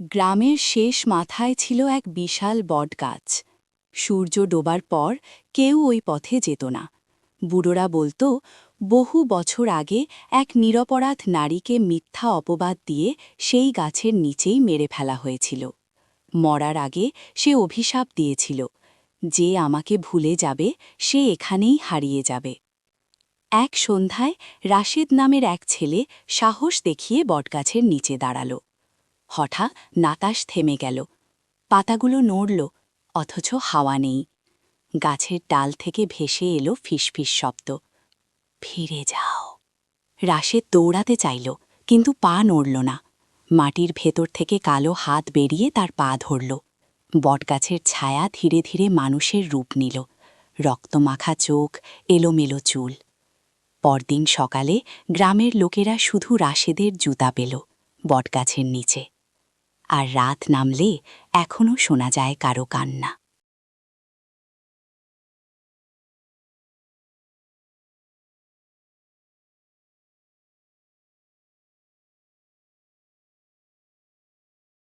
গ্রামের শেষ মাথায় ছিল এক বিশাল বটগাছ। সূর্য ডোবার পর কেউ ওই পথে যেত না। বুড়োরা বলতো, বহু বছর আগে এক নিরপরাধ নারীকে মিথ্যা অপবাদ দিয়ে সেই গাছের নিচেই মেরে ফেলা হয়েছিল। মরার আগে সে অভিশাপ দিয়েছিল, যে আমাকে ভুলে যাবে, সে এখানেই হারিয়ে যাবে। এক সন্ধ্যায় রাশেদ নামের এক ছেলে সাহস দেখিয়ে বটগাছের নিচে দাঁড়াল। হঠাৎ নাতাশ থেমে গেল। পাতাগুলো নড়ল, অথচ হাওয়া নেই। গাছের ডাল থেকে ভেসে এলো ফিসফিস শব্দ। ফিরে যাও। রাশেদ দৌড়াতে চাইল, কিন্তু পা নড়ল না। মাটির ভেতর থেকে কালো হাত বেরিয়ে তার পা ধরল। বটগাছের ছায়া ধীরে ধীরে মানুষের রূপ নিল। রক্তমাখা চোখ, এলোমেলো চুল। পরদিন সকালে গ্রামের লোকেরা শুধু রাশেদের জুতা পেল, বটগাছের নিচে। আর রাত নামলে এখনও শোনা যায় কারও কান্না।